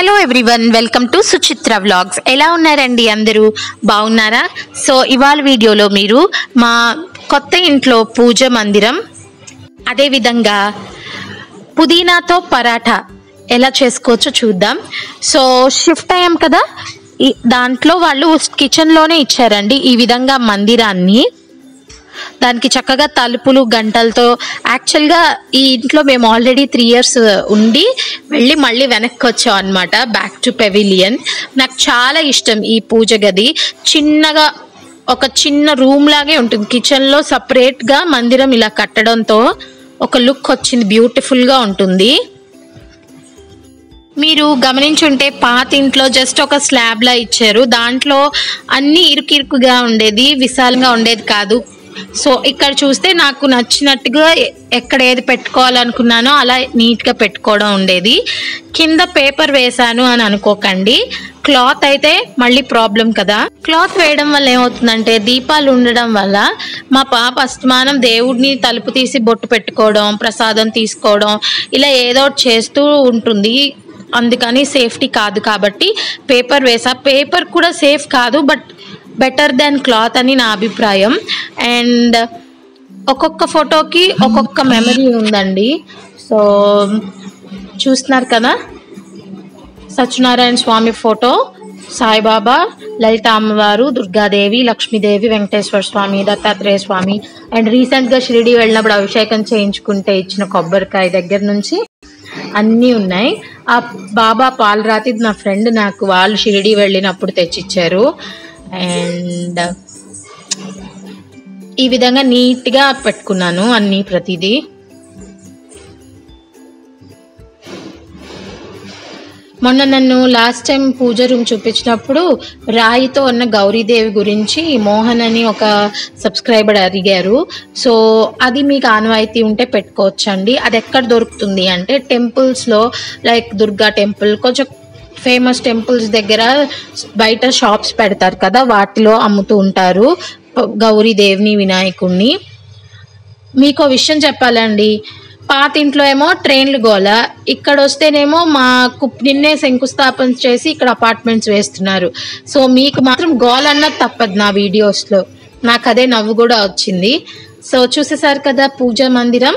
Hello everyone welcome to Suchitra vlogs ఎలా ఉన్నారండి అందరూ? బాగున్నారా? సో ఇవాళ వీడియోలో మీరు మా కొత్త ఇంట్లో పూజ మందిరం అదేవిధంగా పుదీనాతో పరాఠా ఎలా చేసుకోవచ్చో చూద్దాం. సో షిఫ్ట్ అయ్యాం కదా? దాంట్లో వాళ్ళు కిచెన్లోనే ఇచ్చారండి. ఈ విధంగా మందిరాన్ని దానికి చక్కగా తలుపులు గంటలతో. యాక్చువల్గా ఈ ఇంట్లో మేము ఆల్రెడీ త్రీ ఇయర్స్ ఉండి వెళ్ళి మళ్ళీ వెనక్కి వచ్చాం అనమాట బ్యాక్ టు పెవిలియన్ నాకు చాలా ఇష్టం ఈ పూజ గది. చిన్నగా ఒక చిన్న రూమ్ లాగే ఉంటుంది. కిచెన్లో సపరేట్గా మందిరం ఇలా కట్టడంతో ఒక లుక్ వచ్చింది. బ్యూటిఫుల్గా ఉంటుంది. మీరు గమనించుంటే పాత ఇంట్లో జస్ట్ ఒక స్లాబ్లా ఇచ్చారు. దాంట్లో అన్ని ఇరుకిరుకుగా ఉండేది విశాలంగా ఉండేది కాదు. సో ఇక్కడ చూస్తే నాకు నచ్చినట్టుగా ఎక్కడ ఏది పెట్టుకోవాలనుకున్నానో అలా నీట్గా పెట్టుకోవడం ఉండేది. కింద పేపర్ వేశాను అని అనుకోకండి. క్లాత్ అయితే మళ్ళీ ప్రాబ్లం కదా. క్లాత్ వేయడం వల్ల ఏమవుతుందంటే దీపాలు ఉండడం వల్ల మా పాప అస్తమానం దేవుడిని తలుపు తీసి బొట్టు పెట్టుకోవడం ప్రసాదం తీసుకోవడం ఇలా ఏదో ఒకటి చేస్తూ ఉంటుంది. అందుకని సేఫ్టీ కాదు కాబట్టి పేపర్ వేసా. పేపర్ కూడా సేఫ్ కాదు బట్ బెటర్ దెన్ క్లాత్ అని నా అభిప్రాయం. అండ్ ఒక్కొక్క ఫోటోకి ఒక్కొక్క మెమరీ ఉందండి. సో చూస్తున్నారు కదా? సత్యనారాయణ స్వామి ఫోటో సాయిబాబా లలిత అమ్మవారు దుర్గాదేవి లక్ష్మీదేవి వెంకటేశ్వర స్వామి దత్తాత్రేయ స్వామి అండ్ రీసెంట్గా షిరిడి వెళ్ళినప్పుడు అభిషేకం చేయించుకుంటే ఇచ్చిన కొబ్బరికాయ దగ్గర నుంచి అన్నీ ఉన్నాయి. ఆ బాబా పాలరాతి నా ఫ్రెండ్ నాకు వాళ్ళు షిరిడి వెళ్ళినప్పుడు తెచ్చిచ్చారు. అండ్ uh, ఈ విధంగా నీట్గా పెట్టుకున్నాను అన్ని ప్రతిదీ. మొన్న నన్ను లాస్ట్ టైం పూజ రూమ్ చూపించినప్పుడు రాయితో ఉన్న గౌరీదేవి గురించి మోహన్ అని ఒక సబ్స్క్రైబర్ అడిగారు. సో అది మీకు ఆనవాయితీ ఉంటే పెట్టుకోవచ్చండి. అది ఎక్కడ దొరుకుతుంది అంటే టెంపుల్స్లో లైక్ దుర్గా టెంపుల్ కొంచెం ఫేమస్ టెంపుల్స్ దగ్గర బయట షాప్స్ పెడతారు కదా వాటిలో అమ్ముతూ ఉంటారు గౌరీ గౌరీదేవిని వినాయకుడిని మీకు విషయం చెప్పాలండి. పాత ఇంట్లో ఏమో ట్రైన్లు గోల ఇక్కడ వస్తేనేమో మాకు నిన్నే శంకుస్థాపన చేసి ఇక్కడ అపార్ట్మెంట్స్ వేస్తున్నారు. సో మీకు మాత్రం గోల అన్నది తప్పదు నా వీడియోస్లో నాకు అదే నవ్వు కూడా వచ్చింది. సో చూసేసారు కదా పూజా మందిరం.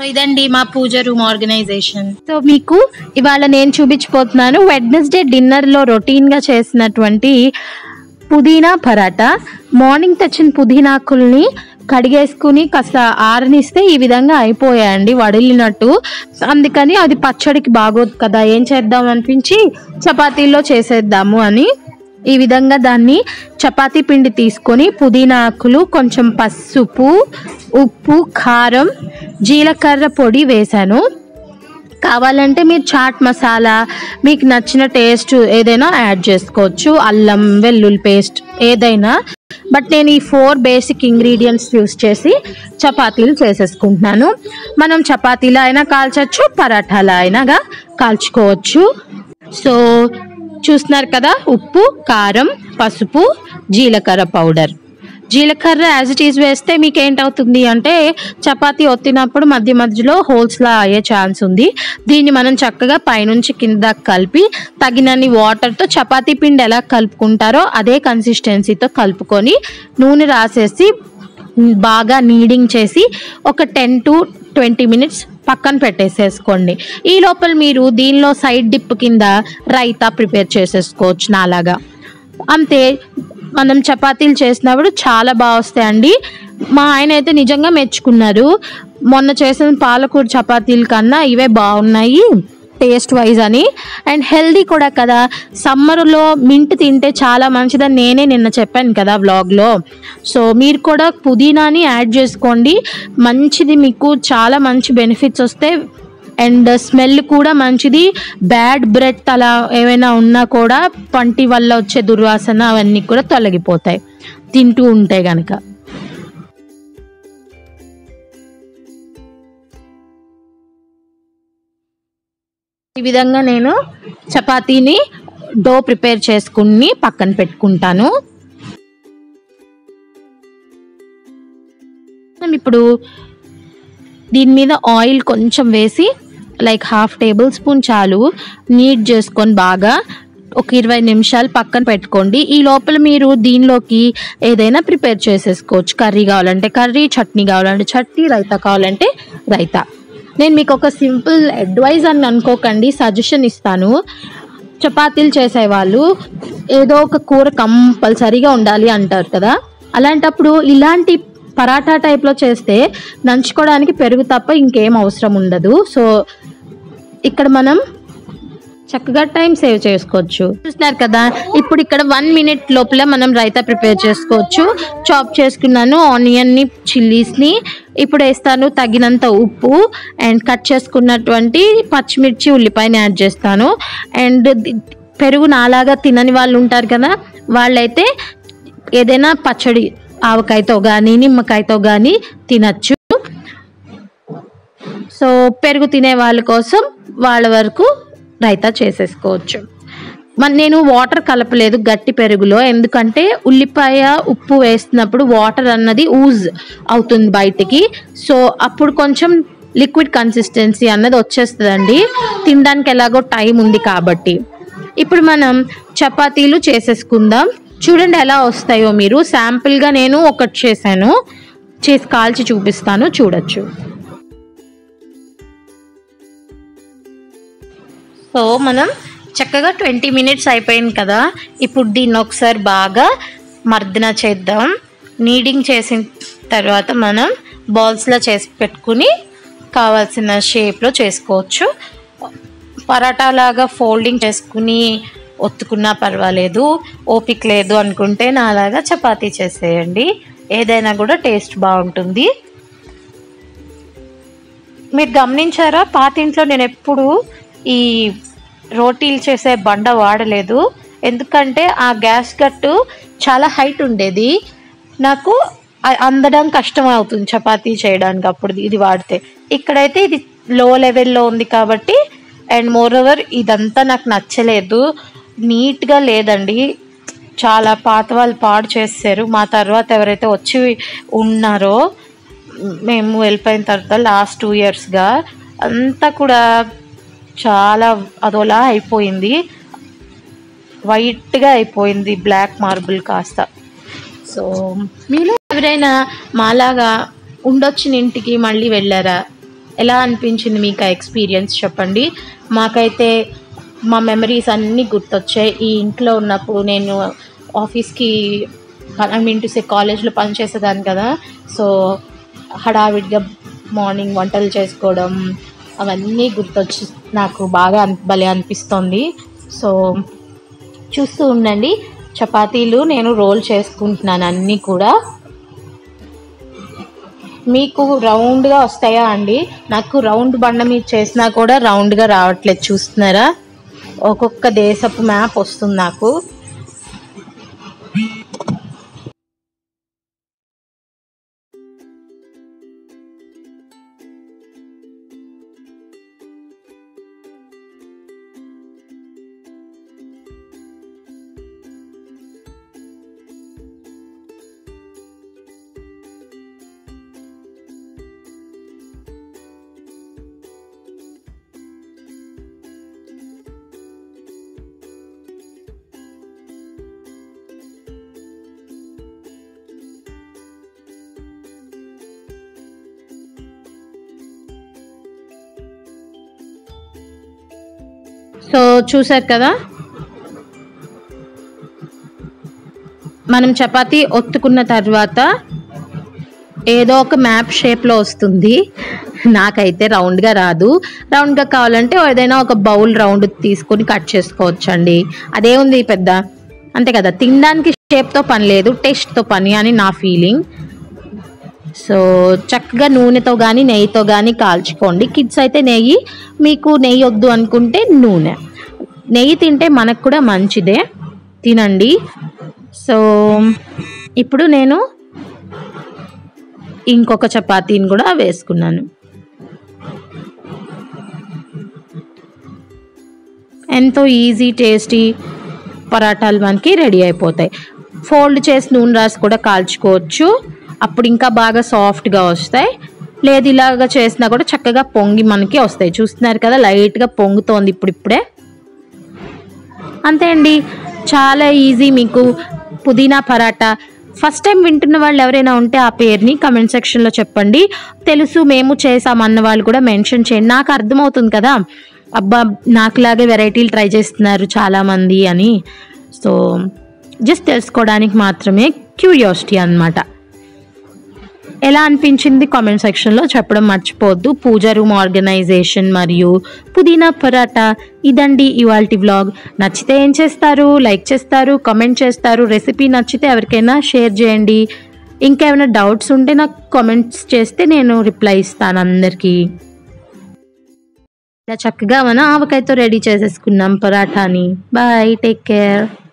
సో ఇదండి మా పూజ రూమ్ ఆర్గనైజేషన్. సో మీకు ఇవాళ నేను చూపించిపోతున్నాను వెడ్నెస్డే డిన్నర్లో రొటీన్గా చేసినటువంటి పుదీనా పరాటా. మార్నింగ్ తెచ్చిన పుదీనాకుల్ని కడిగేసుకుని కాస్త ఆరనిస్తే ఈ విధంగా అయిపోయాయండి వడిలినట్టు. అందుకని అది పచ్చడికి బాగోదు కదా ఏం చేద్దాం అనిపించి చపాతీల్లో చేసేద్దాము అని ఈ విధంగా దాన్ని చపాతీ పిండి తీసుకొని పుదీనా ఆకులు కొంచెం పసుపు ఉప్పు కారం జీలకర్ర పొడి వేశాను. కావాలంటే మీరు చాట్ మసాలా మీకు నచ్చిన టేస్ట్ ఏదైనా యాడ్ చేసుకోవచ్చు. అల్లం వెల్లుల్లి పేస్ట్ ఏదైనా. బట్ నేను ఈ ఫోర్ బేసిక్ ఇంగ్రీడియంట్స్ యూస్ చేసి చపాతీలు చేసేసుకుంటున్నాను. మనం చపాతీలో అయినా కాల్చవచ్చు పరాఠాలో అయినాగా కాల్చుకోవచ్చు. సో చూస్తున్నారు కదా? ఉప్పు కారం పసుపు జీలకర్ర పౌడర్. జీలకర్ర యాజ్ ఇట్ ఈజ్ వేస్తే మీకు ఏంటవుతుంది అంటే చపాతి ఒత్తినప్పుడు మధ్య మధ్యలో హోల్స్లా అయ్యే ఛాన్స్ ఉంది. దీన్ని మనం చక్కగా పైనుంచి కింద కలిపి తగినన్ని వాటర్తో చపాతీ పిండి ఎలా కలుపుకుంటారో అదే కన్సిస్టెన్సీతో కలుపుకొని నూనె రాసేసి బాగా నీడింగ్ చేసి ఒక టెన్ టు ట్వంటీ మినిట్స్ పక్కన పెట్టేసేసుకోండి. ఈ లోపల మీరు దీనిలో సైడ్ డిప్ కింద రైతా ప్రిపేర్ చేసేసుకోవచ్చు నాలాగా. అంతే మనం చపాతీలు చేసినప్పుడు చాలా బాగా వస్తాయండి. మా ఆయన అయితే నిజంగా మెచ్చుకున్నారు. మొన్న చేసిన పాలకూర చపాతీల కన్నా ఇవే బాగున్నాయి. టేస్ట్ వైజ్ అని. అండ్ హెల్దీ కూడా కదా. సమ్మర్లో మింట్ తింటే చాలా మంచిదని నేనే నిన్న చెప్పాను కదా వ్లాగ్లో. సో మీరు కూడా పుదీనాని యాడ్ చేసుకోండి. మంచిది మీకు చాలా మంచి బెనిఫిట్స్ వస్తాయి. అండ్ స్మెల్ కూడా మంచిది. బ్యాడ్ బ్రెడ్ అలా ఏమైనా ఉన్నా కూడా పంటి వల్ల వచ్చే దుర్వాసన అవన్నీ కూడా తొలగిపోతాయి. తింటూ ఉంటే కనుక ఈ విధంగా నేను చపాతీని డో ప్రిపేర్ చేసుకుని పక్కన పెట్టుకుంటాను. మనం ఇప్పుడు దీని మీద ఆయిల్ కొంచెం వేసి లైక్ హాఫ్ టేబుల్ స్పూన్ చాలు నీట్ చేసుకొని బాగా ఒక ఇరవై నిమిషాలు పక్కన పెట్టుకోండి. ఈ లోపల మీరు దీనిలోకి ఏదైనా ప్రిపేర్ చేసేసుకోవచ్చు. కర్రీ కావాలంటే కర్రీ చట్నీ కావాలంటే చట్నీ రైతా కావాలంటే రైతా. నేను మీకు ఒక సింపుల్ అడ్వైజ్ అని అనుకోకండి సజెషన్ ఇస్తాను. చపాతీలు చేసేవాళ్ళు ఏదో ఒక కూర కంపల్సరీగా ఉండాలి అంటారు కదా. అలాంటప్పుడు ఇలాంటి పరాటా టైప్లో చేస్తే నంచుకోవడానికి పెరుగు తప్ప ఇంకేం అవసరం ఉండదు. సో ఇక్కడ మనం చక్కగా టైం సేవ్ చేసుకోవచ్చు. చూస్తున్నారు కదా? ఇప్పుడు ఇక్కడ వన్ మినిట్ లోపల మనం రైతా ప్రిపేర్ చేసుకోవచ్చు. చాప్ చేసుకున్నాను ఆనియన్ని చిల్లీస్ని ఇప్పుడు వేస్తాను తగినంత ఉప్పు అండ్ కట్ చేసుకున్నటువంటి పచ్చిమిర్చి ఉల్లిపాయని యాడ్ చేస్తాను. అండ్ పెరుగు నాలాగా తినని వాళ్ళు ఉంటారు కదా వాళ్ళైతే ఏదైనా పచ్చడి ఆవకాయతో కానీ నిమ్మకాయతో కానీ తినచ్చు. సో పెరుగు తినే వాళ్ళ కోసం వాళ్ళ వరకు రైతా చేసేసుకోవచ్చు. మన నేను వాటర్ కలపలేదు గట్టి పెరుగులో. ఎందుకంటే ఉల్లిపాయ ఉప్పు వేస్తున్నప్పుడు వాటర్ అన్నది ఊజ్ అవుతుంది బయటికి. సో అప్పుడు కొంచెం లిక్విడ్ కన్సిస్టెన్సీ అన్నది వచ్చేస్తుందండి. తినడానికి ఎలాగో టైం ఉంది కాబట్టి. ఇప్పుడు మనం చపాతీలు చేసేసుకుందాం. చూడండి ఎలా వస్తాయో మీరు. శాంపుల్గా నేను ఒకటి చేశాను. చేసి కాల్చి చూపిస్తాను. చూడొచ్చు. సో మనం చక్కగా ట్వంటీ మినిట్స్ అయిపోయింది కదా. ఇప్పుడు దీన్ని ఒకసారి బాగా మర్దన చేద్దాం. నీడింగ్ చేసిన తర్వాత మనం బాల్స్లో చేసి పెట్టుకుని కావాల్సిన షేప్లో చేసుకోవచ్చు. పరాటా లాగా ఫోల్డింగ్ చేసుకుని ఒత్తుకున్నా పర్వాలేదు. ఓపిక లేదు అనుకుంటే నాలాగా చపాతీ చేసేయండి. ఏదైనా కూడా టేస్ట్ బాగుంటుంది. మీరు గమనించారా? పాత ఇంట్లో నేను ఎప్పుడు ఈ రోటీలు చేసే బండ వాడలేదు. ఎందుకంటే ఆ గ్యాస్ గట్టు చాలా హైట్ ఉండేది. నాకు అందడం కష్టం అవుతుంది చపాతీ చేయడానికి అప్పుడు ఇది వాడితే. ఇక్కడైతే ఇది లో లెవెల్లో ఉంది కాబట్టి అండ్ మోర్ ఓవర్ ఇదంతా నాకు నచ్చలేదు. నీట్గా లేదండి. చాలా పాత వాళ్ళు పాడు చేస్తారు మా తర్వాత ఎవరైతే వచ్చి ఉన్నారో మేము వెళ్ళిపోయిన తర్వాత లాస్ట్ టూ ఇయర్స్గా అంతా కూడా చాలా అదోలా అయిపోయింది. వైట్గా అయిపోయింది బ్లాక్ మార్బుల్ కాస్త. సో మీలో ఎవరైనా మాలాగా ఉండొచ్చిన ఇంటికి మళ్ళీ వెళ్ళారా? ఎలా అనిపించింది మీకు ఆ ఎక్స్పీరియన్స్ చెప్పండి. మాకైతే మా మెమరీస్ అన్నీ గుర్తొచ్చాయి. ఈ ఇంట్లో ఉన్నప్పుడు నేను ఆఫీస్కి ఐ మీన్ టు సే కాలేజ్లో పనిచేసేదాన్ని కదా. సో హడావిడిగా మార్నింగ్ వంటలు చేసుకోవడం అవన్నీ గుర్తొచ్చి నాకు బాగా భలే అనిపిస్తుంది. సో చూస్తూ ఉండండి. చపాతీలు నేను రోల్ చేసుకుంటున్నాను అన్నీ కూడా. మీకు రౌండ్గా వస్తాయా అండి? నాకు రౌండ్ బండ మీద చేసినా కూడా రౌండ్గా రావట్లేదు. చూస్తున్నారా? ఒక్కొక్క దేశపు మ్యాప్ వస్తుంది నాకు. సో చూసారు కదా? మనం చపాతీ ఒత్తుకున్న తర్వాత ఏదో ఒక మ్యాప్ షేప్లో వస్తుంది. నాకైతే రౌండ్గా రాదు. రౌండ్గా కావాలంటే ఏదైనా ఒక బౌల్ రౌండ్ తీసుకొని కట్ చేసుకోవచ్చండి. అదే ఉంది పెద్ద. అంతే కదా? తినడానికి షేప్తో పని లేదు టేస్ట్తో పని అని నా ఫీలింగ్. సో చక్కగా నూనెతో కానీ నెయ్యితో కానీ కాల్చుకోండి. కిడ్స్ అయితే నెయ్యి మీకు నెయ్యి వద్దు అనుకుంటే నూనె. నెయ్యి తింటే మనకు కూడా మంచిదే. తినండి. సో ఇప్పుడు నేను ఇంకొక చపాతీని కూడా వేసుకున్నాను. ఎంతో ఈజీ టేస్టీ పరాటాలు మనకి రెడీ అయిపోతాయి. ఫోల్డ్ చేసి నూనె రాసి కూడా కాల్చుకోవచ్చు. అప్పుడు ఇంకా బాగా సాఫ్ట్గా వస్తాయి. లేదు ఇలాగా చేసినా కూడా చక్కగా పొంగి మనకి వస్తాయి. చూస్తున్నారు కదా లైట్గా పొంగుతోంది ఇప్పుడు ఇప్పుడే అంతే అండి. చాలా ఈజీ మీకు పుదీనా పరాటా. ఫస్ట్ టైం వింటున్న వాళ్ళు ఎవరైనా ఉంటే ఆ పేరుని కమెంట్ సెక్షన్లో చెప్పండి. తెలుసు మేము చేసాం అన్న వాళ్ళు కూడా మెన్షన్ చేయండి. నాకు అర్థమవుతుంది కదా. అబ్బా నాకులాగే వెరైటీలు ట్రై చేస్తున్నారు చాలామంది అని. సో జస్ట్ తెలుసుకోవడానికి మాత్రమే క్యూరియాసిటీ అన్నమాట. ఎలా అనిపించింది కామెంట్ సెక్షన్లో చెప్పడం మర్చిపోవద్దు. పూజ రూమ్ ఆర్గనైజేషన్ మరియు పుదీనా పరాటా. ఇదండి ఇవాల్టి వ్లాగ్. నచ్చితే ఏం చేస్తారు? లైక్ చేస్తారు కామెంట్ చేస్తారు. రెసిపీ నచ్చితే ఎవరికైనా షేర్ చేయండి. ఇంకేమైనా డౌట్స్ ఉంటే నాకు కామెంట్స్ చేస్తే నేను రిప్లై ఇస్తాను అందరికీ. ఇలా చక్కగా మనం ఆవకాయతో రెడీ చేసేసుకున్నాం పరాఠాని. Bye take care.